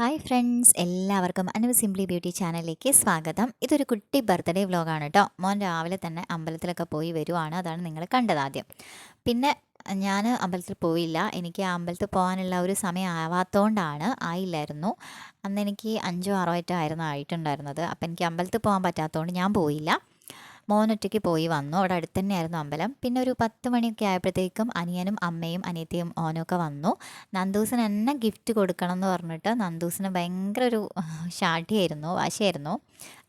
Hi friends എല്ലാവർക്കും Anu simply beauty ചാനലിലേക്ക് സ്വാഗതം. ഇതൊരു കുട്ടി ബർത്ത്ഡേ വ്ലോഗാണ് കേട്ടോ മോൻ രാവിലെ തന്നെ അമ്പലത്തിലൊക്കെ പോയി വരുവാണ്. അതാണ് നിങ്ങൾ കണ്ടത് ആദ്യം. പിന്നെ ഞാൻ അമ്പലത്തിൽ പോയില്ല. എനിക്ക് അമ്പലത്തിൽ പോകാനുള്ള ഒരു സമയം ആവാത്തതുകൊണ്ടാണ് ആയില്ലായിരുന്നു. അന്ന് എനിക്ക് അഞ്ചോ ആറോ ആയിട്ടായിരുന്നു ആയിട്ടുണ്ടായിരുന്നത്. അപ്പോൾ എനിക്ക് അമ്പലത്തിൽ പോകാൻ പറ്റാത്തതുകൊണ്ട് ഞാൻ പോയില്ല. മോനൊറ്റയ്ക്ക് പോയി വന്നു. അവിടെ അടുത്ത് തന്നെയായിരുന്നു അമ്പലം. പിന്നെ ഒരു പത്ത് മണിയൊക്കെ ആയപ്പോഴത്തേക്കും അനിയനും അമ്മയും അനിയത്തിയും ഓനൊക്കെ വന്നു. നന്ദൂസിന് എന്നെ ഗിഫ്റ്റ് കൊടുക്കണം എന്ന് പറഞ്ഞിട്ട് നന്ദൂസിന് ഭയങ്കര ഒരു ഷാഠിയായിരുന്നു വാശിയായിരുന്നു.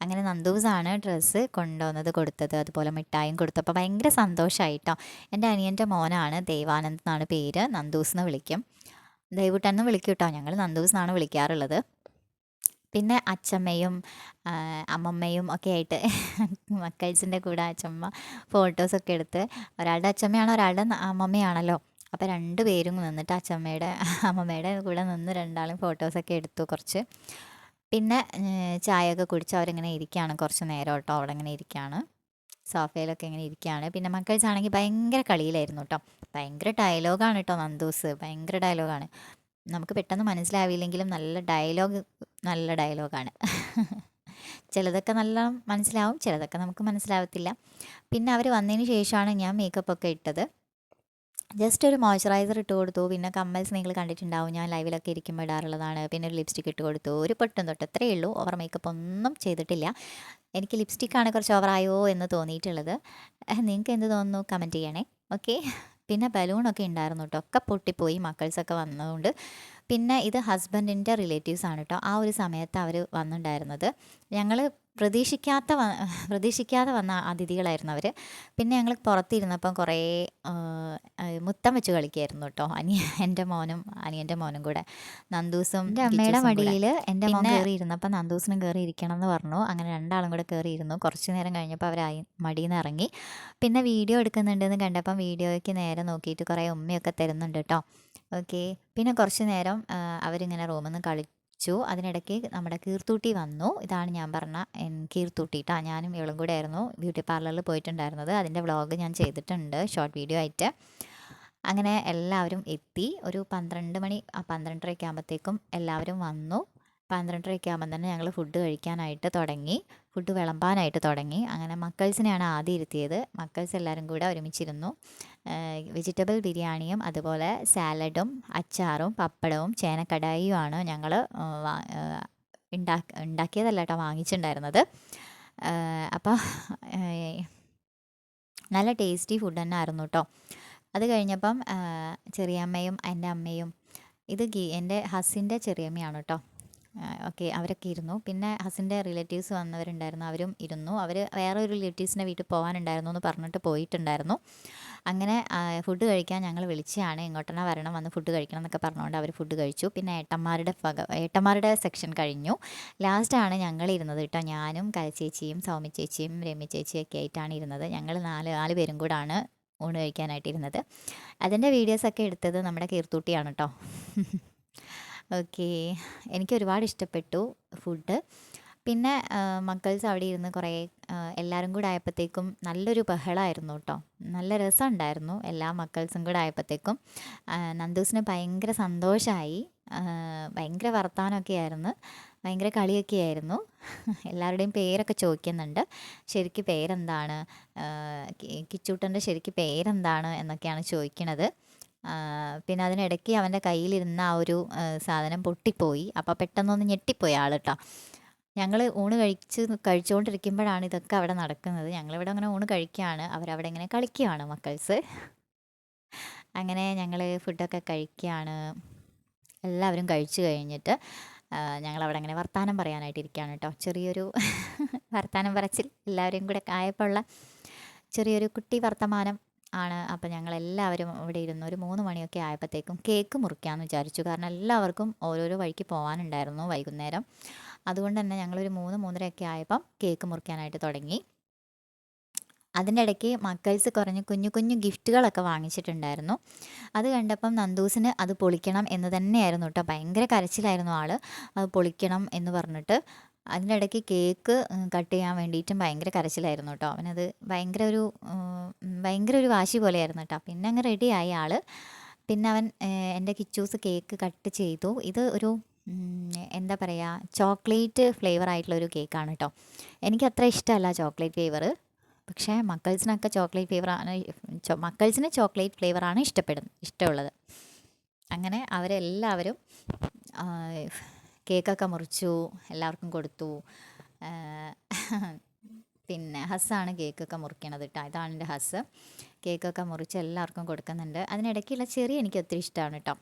അങ്ങനെ നന്ദൂസാണ് ഡ്രസ്സ് കൊണ്ടുവന്നത് കൊടുത്തത്. അതുപോലെ മിഠായും കൊടുത്തപ്പോൾ ഭയങ്കര സന്തോഷമായിട്ടോ എന്റെ അനിയന്റെ മോനാണ് ദേവാനന്ദ് എന്നാണ് പേര്. നന്ദൂസ് എന്ന് വിളിക്കും ദൈവട്ടെന്ന് വിളിക്കൂട്ടോ കേട്ടോ. ഞങ്ങൾ നന്ദൂസ് എന്നാണ് വിളിക്കാറുള്ളത്. പിന്നെ അച്ചമ്മയും അമ്മമ്മയും ഒക്കെ ആയിട്ട് മക്കൾസിന്റെ കൂടെ അച്ചമ്മ ഫോട്ടോസൊക്കെ എടുത്ത് ഒരാളുടെ അച്ചമ്മയാണോ ഒരാളുടെ അമ്മമ്മയാണല്ലോ. അപ്പോൾ രണ്ട് പേരും നിന്നിട്ട് അച്ചമ്മയുടെ അമ്മമ്മയുടെ കൂടെ നിന്ന് രണ്ടാളും ഫോട്ടോസൊക്കെ എടുത്തു കുറച്ച്. പിന്നെ ചായയൊക്കെ കുടിച്ച് അവരിങ്ങനെ ഇരിക്കുകയാണ് കുറച്ച് നേരം കേട്ടോ. അവിടെ ഇങ്ങനെ ഇരിക്കുകയാണ്. സോഫയിലൊക്കെ ഇങ്ങനെ ഇരിക്കുകയാണ്. പിന്നെ മക്കൾസ് ആണെങ്കിൽ ഭയങ്കര കളിയിലായിരുന്നു കേട്ടോ. ഭയങ്കര ഡയലോഗാണ് കേട്ടോ നന്ദൂസ്. ഭയങ്കര ഡയലോഗാണ് നമുക്ക് പെട്ടെന്ന് മനസ്സിലാവില്ലെങ്കിലും നല്ല ഡയലോഗ് നല്ല ഡയലോഗാണ് ചിലതൊക്കെ നല്ല മനസ്സിലാവും ചിലതൊക്കെ നമുക്ക് മനസ്സിലാവത്തില്ല. പിന്നെ അവർ വന്നതിന് ശേഷമാണ് ഞാൻ മേക്കപ്പ് ഒക്കെ ഇട്ടത്. ജസ്റ്റ് ഒരു മോയ്സ്ചറൈസർ ഇട്ട് കൊടുത്തു. പിന്നെ കമ്മൽസ് നിങ്ങൾ കണ്ടിട്ടുണ്ടാവും ഞാൻ ലൈവിലൊക്കെ ഇരിക്കുമ്പോൾ ഇടാറുള്ളതാണ്. പിന്നെ ഒരു ലിപ്സ്റ്റിക് ഇട്ട് കൊടുത്തു. ഒരു പൊട്ടും തൊട്ട് അത്രയേ ഉള്ളൂ. ഓവർ മേക്കപ്പ് ഒന്നും ചെയ്തിട്ടില്ല. എനിക്ക് ലിപ്സ്റ്റിക്കാണ് കുറച്ച് ഓവറായോ എന്ന് തോന്നിയിട്ടുള്ളത്. നിങ്ങൾക്ക് എന്ത് തോന്നുന്നു? കമന്റ് ചെയ്യണേ. ഓക്കെ പിന്നെ ബലൂണൊക്കെ ഉണ്ടായിരുന്നു കേട്ടോ ഒക്കെ പൊട്ടിപ്പോയി മക്കൾസൊക്കെ വന്നതുകൊണ്ട് പിന്നെ ഇത് ഹസ്ബൻഡിന്റെ റിലേറ്റീവ്സ് ആണ് കേട്ടോ ആ ഒരു സമയത്ത് അവർ വന്നിട്ടുണ്ടായിരുന്നത് ഞങ്ങൾ പ്രതീക്ഷിക്കാത്ത പ്രതീക്ഷിക്കാതെ വന്ന അതിഥികളായിരുന്നു അവർ പിന്നെ ഞങ്ങൾ പുറത്തിരുന്നപ്പം കുറേ മുത്തം വെച്ച് കളിക്കായിരുന്നു കേട്ടോ അനിയ എന്റെ മോനും അനിയന്റെ മോനും കൂടെ. നന്ദൂസും എന്റെ അമ്മയുടെ മടിയിൽ എന്റെ മോൻ കയറി ഇരുന്നപ്പോൾ നന്ദൂസിനും കയറി ഇരിക്കണം എന്ന് പറഞ്ഞു. അങ്ങനെ രണ്ടാളും കൂടെ കയറിയിരുന്നു കുറച്ച് നേരം കഴിഞ്ഞപ്പോൾ അവർ മടിയിൽ നിന്ന് ഇറങ്ങി. പിന്നെ വീഡിയോ എടുക്കുന്നുണ്ടെന്ന് കണ്ടപ്പം വീഡിയോയ്ക്ക് നേരെ നോക്കിയിട്ട് കുറേ ഉമ്മയൊക്കെ തരുന്നുണ്ട് കേട്ടോ ഓക്കെ. പിന്നെ കുറച്ച് നേരം അവരിങ്ങനെ റൂമിൽ നിന്ന് കളി വെച്ചു അതിനിടയ്ക്ക് നമ്മുടെ കീർത്തൂട്ടി വന്നു. ഇതാണ് ഞാൻ പറഞ്ഞ കീർത്തൂട്ടി കേട്ടോ ഞാനും ഇവളും കൂടെ ആയിരുന്നു ബ്യൂട്ടി പാർലറിൽ പോയിട്ടുണ്ടായിരുന്നത്. അതിന്റെ വ്ളോഗ് ഞാൻ ചെയ്തിട്ടുണ്ട് ഷോർട്ട് വീഡിയോ ആയിട്ട്. അങ്ങനെ എല്ലാവരും എത്തി. ഒരു പന്ത്രണ്ട് മണി പന്ത്രണ്ടരയൊക്കെ ആകുമ്പോഴത്തേക്കും എല്ലാവരും വന്നു. പന്ത്രണ്ടരയൊക്കെ ആകുമ്പോൾ തന്നെ ഞങ്ങൾ ഫുഡ് കഴിക്കാനായിട്ട് തുടങ്ങി. ഫുഡ് വിളമ്പാനായിട്ട് തുടങ്ങി. അങ്ങനെ മക്കൾസിനെയാണ് ആദ്യം ഇരുത്തിയത്. മക്കൾസ് എല്ലാവരും കൂടെ ഒരുമിച്ചിരുന്നു. വെജിറ്റബിൾ ബിരിയാണിയും അതുപോലെ സാലഡും അച്ചാറും പപ്പടവും ചേനക്കടായിയുമാണ് ഞങ്ങൾ ഉണ്ടാക്കി ഉണ്ടാക്കിയതല്ല കേട്ടോ വാങ്ങിച്ചിട്ടുണ്ടായിരുന്നത്. അപ്പോൾ നല്ല ടേസ്റ്റി ഫുഡ് തന്നെ ആയിരുന്നു കേട്ടോ. അത് കഴിഞ്ഞപ്പം ചെറിയമ്മയും എന്റെ അമ്മയും ഇത് ഗീ എന്റെ ഹസ്സിന്റെ ചെറിയമ്മയാണ് കേട്ടോ. ഓക്കെ അവരൊക്കെ ഇരുന്നു. പിന്നെ ഹസിന്റെ റിലേറ്റീവ്സ് വന്നവരുണ്ടായിരുന്നു അവരും ഇരുന്നു. അവർ വേറെ ഒരു റിലേറ്റീവ്സിന്റെ വീട്ടിൽ പോകാനുണ്ടായിരുന്നു എന്ന് പറഞ്ഞിട്ട് പോയിട്ടുണ്ടായിരുന്നു. അങ്ങനെ ഫുഡ് കഴിക്കാൻ ഞങ്ങൾ വിളിച്ചതാണ് ഇങ്ങോട്ടന്നെ വരണം വന്ന് ഫുഡ് കഴിക്കണം എന്നൊക്കെ പറഞ്ഞുകൊണ്ട് അവർ ഫുഡ് കഴിച്ചു. പിന്നെ ഏട്ടന്മാരുടെ ഭഗ ഏട്ടന്മാരുടെ സെക്ഷൻ കഴിഞ്ഞു. ലാസ്റ്റാണ് ഞങ്ങൾ ഇരുന്നത് കേട്ടോ. ഞാനും കരച്ചേച്ചിയും സൗമി ചേച്ചിയും രമ്യ ചേച്ചിയൊക്കെ ആയിട്ടാണ് ഇരുന്നത്. ഞങ്ങൾ നാല് നാല് പേരും കൂടാണ് ഊണ് കഴിക്കാനായിട്ടിരുന്നത് അതിന്റെ വീഡിയോസൊക്കെ എടുത്തത് നമ്മുടെ കീർത്തൂട്ടിയാണ് കേട്ടോ. ഓക്കേ. എനിക്ക് ഒരുപാട് ഇഷ്ടപ്പെട്ടു ഫുഡ്. പിന്നെ മക്കൾസ് അവിടെ ഇരുന്ന് കുറേ എല്ലാവരും കൂടെ ആയപ്പോഴത്തേക്കും നല്ലൊരു ബഹളമായിരുന്നു കേട്ടോ നല്ല രസമുണ്ടായിരുന്നു എല്ലാ മക്കൾസും കൂടെ ആയപ്പോഴത്തേക്കും നന്ദൂസിന് ഭയങ്കര സന്തോഷമായി ഭയങ്കര വർത്തമാനമൊക്കെ ആയിരുന്നു. ഭയങ്കര കളിയൊക്കെ ആയിരുന്നു. എല്ലാവരുടെയും പേരൊക്കെ ചോദിക്കുന്നുണ്ട്. ശരിക്ക് പേരെന്താണ്? കിച്ചൂട്ടന്റെ ശരിക്ക് പേരെന്താണ്? എന്നൊക്കെയാണ് ചോദിക്കണത്. പിന്നെ അതിനിടയ്ക്ക് അവന്റെ കയ്യിലിരുന്ന ആ ഒരു സാധനം പൊട്ടിപ്പോയി. അപ്പോൾ പെട്ടെന്നൊന്ന് ഞെട്ടിപ്പോയി ആൾ കേട്ടോ ഞങ്ങൾ ഊണ് കഴിച്ച് കഴിച്ചുകൊണ്ടിരിക്കുമ്പോഴാണ് ഇതൊക്കെ അവിടെ നടക്കുന്നത്. ഞങ്ങളിവിടെ അങ്ങനെ ഊണ് കഴിക്കുകയാണ് അവരവിടെ ഇങ്ങനെ കളിക്കുകയാണ് മക്കൾസ്. അങ്ങനെ ഞങ്ങൾ ഫുഡൊക്കെ കഴിക്കുകയാണ് എല്ലാവരും കഴിച്ചു കഴിഞ്ഞിട്ട് ഞങ്ങളവിടെ അങ്ങനെ വർത്തമാനം പറയാനായിട്ട് ഇരിക്കുകയാണ് കേട്ടോ ചെറിയൊരു വർത്തമാനം പറച്ചിൽ എല്ലാവരും കൂടെ ആയപ്പോൾ ചെറിയൊരു കുട്ടി വർത്തമാനം ആണ്. അപ്പം ഞങ്ങളെല്ലാവരും ഇവിടെ ഇരുന്നു ഒരു മൂന്ന് മണിയൊക്കെ ആയപ്പോഴത്തേക്കും കേക്ക് മുറിക്കാമെന്ന് വിചാരിച്ചു. കാരണം എല്ലാവർക്കും ഓരോരോ വഴിക്ക് പോകാനുണ്ടായിരുന്നു വൈകുന്നേരം. അതുകൊണ്ട് തന്നെ ഞങ്ങളൊരു മൂന്ന് മൂന്നരയൊക്കെ ആയപ്പം കേക്ക് മുറിക്കാനായിട്ട് തുടങ്ങി. അതിന്റെ ഇടയ്ക്ക് മക്കൾസ് കുറഞ്ഞ് കുഞ്ഞു കുഞ്ഞു ഗിഫ്റ്റുകളൊക്കെ വാങ്ങിച്ചിട്ടുണ്ടായിരുന്നു. അത് കണ്ടപ്പം നന്ദൂസിന് അത് പൊളിക്കണം എന്ന് തന്നെയായിരുന്നു കേട്ടോ. ഭയങ്കര കരച്ചിലായിരുന്നു ആൾ അത് പൊളിക്കണം എന്ന് പറഞ്ഞിട്ട് അതിന്റെ ഇടയ്ക്ക് കേക്ക് കട്ട് ചെയ്യാൻ വേണ്ടിയിട്ടും ഭയങ്കര കരച്ചിലായിരുന്നു കേട്ടോ അവനത് ഭയങ്കര ഒരു ഭയങ്കര ഒരു വാശി പോലെയായിരുന്നു കേട്ടോ പിന്നെ അങ്ങ് റെഡിയായി ആൾ പിന്നെ അവൻ എന്റെ കിച്ചൂസ് കേക്ക് കട്ട് ചെയ്തു. ഇത് ഒരു എന്താ പറയുക ചോക്ലേറ്റ് ഫ്ലേവർ ആയിട്ടുള്ള ഒരു കേക്കാണ് കേട്ടോ എനിക്ക് അത്ര ഇഷ്ടമല്ല ചോക്ലേറ്റ് ഫ്ലേവർ പക്ഷേ മക്കൾസിനൊക്കെ ചോക്ലേറ്റ് ഫ്ലേവറാണ് മക്കൾസിന് ചോക്ലേറ്റ് ഫ്ലേവറാണ് ഇഷ്ടപ്പെടുന്നത് ഇഷ്ടമുള്ളത്. അങ്ങനെ അവരെല്ലാവരും കേക്കൊക്കെ മുറിച്ചു എല്ലാവർക്കും കൊടുത്തു. പിന്നെ ഹസ്സാണ് കേക്കൊക്കെ മുറിക്കണത് കേട്ടോ ഇതാണ് എന്റെ ഹസ് കേക്കൊക്കെ മുറിച്ച് എല്ലാവർക്കും കൊടുക്കുന്നുണ്ട്. അതിനിടയ്ക്കുള്ള ചെറിയ എനിക്ക് ഒത്തിരി ഇഷ്ടമാണ് കേട്ടോ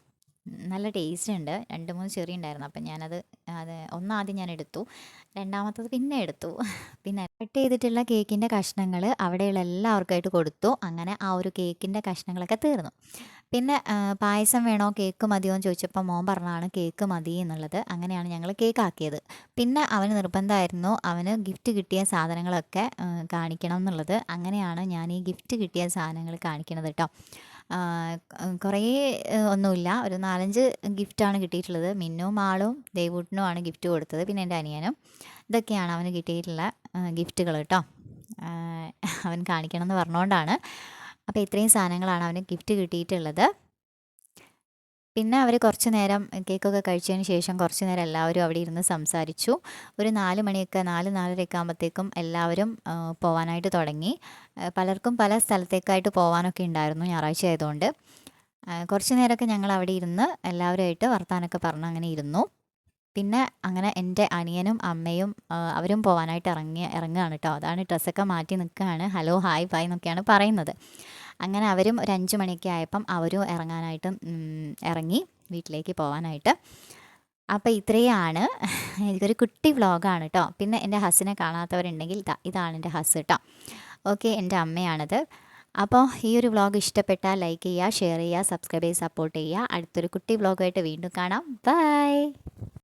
നല്ല ടേസ്റ്റ് ഉണ്ട്. രണ്ട് മൂന്ന് ചെറിയ ഉണ്ടായിരുന്നു. അപ്പം ഞാനത് അത് ഒന്നാദ്യം ഞാൻ എടുത്തു. രണ്ടാമത്തത് പിന്നെ എടുത്തു. പിന്നെ കട്ട് ചെയ്തിട്ടുള്ള കേക്കിന്റെ കഷ്ണങ്ങൾ അവിടെയുള്ള എല്ലാവർക്കായിട്ട് കൊടുത്തു. അങ്ങനെ ആ ഒരു കേക്കിന്റെ കഷ്ണങ്ങളൊക്കെ തീർന്നു. പിന്നെ പായസം വേണോ കേക്ക് മതിയോ എന്ന് ചോദിച്ചപ്പോൾ മോൻ പറഞ്ഞാണ് കേക്ക് മതി എന്നുള്ളത്. അങ്ങനെയാണ് ഞങ്ങൾ കേക്ക് ആക്കിയത് പിന്നെ അവന് നിർബന്ധമായിരുന്നു അവന് ഗിഫ്റ്റ് കിട്ടിയ സാധനങ്ങളൊക്കെ കാണിക്കണം എന്നുള്ളത്. അങ്ങനെയാണ് ഞാൻ ഈ ഗിഫ്റ്റ് കിട്ടിയ സാധനങ്ങൾ കാണിക്കണത് കേട്ടോ. കുറേ ഒന്നുമില്ല. ഒരു നാലഞ്ച് ഗിഫ്റ്റാണ് കിട്ടിയിട്ടുള്ളത്. മിന്നും ആളും ദേവൂട്ടിനുമാണ് ഗിഫ്റ്റ് കൊടുത്തത്. പിന്നെ എന്റെ അനിയനും. ഇതൊക്കെയാണ് അവന് കിട്ടിയിട്ടുള്ള ഗിഫ്റ്റുകൾ കേട്ടോ. അവൻ കാണിക്കണം എന്ന് പറഞ്ഞുകൊണ്ടാണ്. അപ്പോൾ ഇത്രയും സാധനങ്ങളാണ് അവന് ഗിഫ്റ്റ് കിട്ടിയിട്ടുള്ളത്. പിന്നെ അവർ കുറച്ച് നേരം കേക്കൊക്കെ കഴിച്ചതിന് ശേഷം കുറച്ച് നേരം എല്ലാവരും അവിടെ ഇരുന്ന് സംസാരിച്ചു. ഒരു നാല് മണിയൊക്കെ നാല് നാലരയൊക്കെ ആകുമ്പോഴത്തേക്കും എല്ലാവരും പോവാനായിട്ട് തുടങ്ങി. പലർക്കും പല സ്ഥലത്തേക്കായിട്ട് പോകാനൊക്കെ ഉണ്ടായിരുന്നു ഞായറാഴ്ച ആയതുകൊണ്ട്. കുറച്ച് നേരമൊക്കെ ഞങ്ങൾ അവിടെ ഇരുന്ന് എല്ലാവരുമായിട്ട് വർത്താനൊക്കെ പറഞ്ഞ് അങ്ങനെ ഇരുന്നു. പിന്നെ അങ്ങനെ എന്റെ അനിയനും അമ്മയും അവരും പോകാനായിട്ട് ഇറങ്ങി ഇറങ്ങുകയാണ് കേട്ടോ. അതാണ് ഡ്രസ്സൊക്കെ മാറ്റി നിൽക്കുകയാണ്. ഹലോ ഹായ് ബൈ എന്നൊക്കെയാണ് പറയുന്നത്. അങ്ങനെ അവരും ഒരു അഞ്ച് മണിയൊക്കെ ആയപ്പം അവരും ഇറങ്ങാനായിട്ടും ഇറങ്ങി വീട്ടിലേക്ക് പോകാനായിട്ട് അപ്പോൾ ഇത്രയാണ്. ഇതൊരു കുട്ടി വ്ളോഗാണ് കേട്ടോ. പിന്നെ എന്റെ ഹസ്സിനെ കാണാത്തവരുണ്ടെങ്കിൽ ഇതാണ് എന്റെ ഹസ് കേട്ടോ. ഓക്കെ എന്റെ അമ്മയാണത്. അപ്പോൾ ഈ ഒരു വ്ളോഗ് ഇഷ്ടപ്പെട്ടാൽ ലൈക്ക് ചെയ്യുക ഷെയർ ചെയ്യുക സബ്സ്ക്രൈബ് ചെയ്ത് സപ്പോർട്ട് ചെയ്യുക. അടുത്തൊരു കുട്ടി വ്ളോഗായിട്ട് വീണ്ടും കാണാം. ബൈ.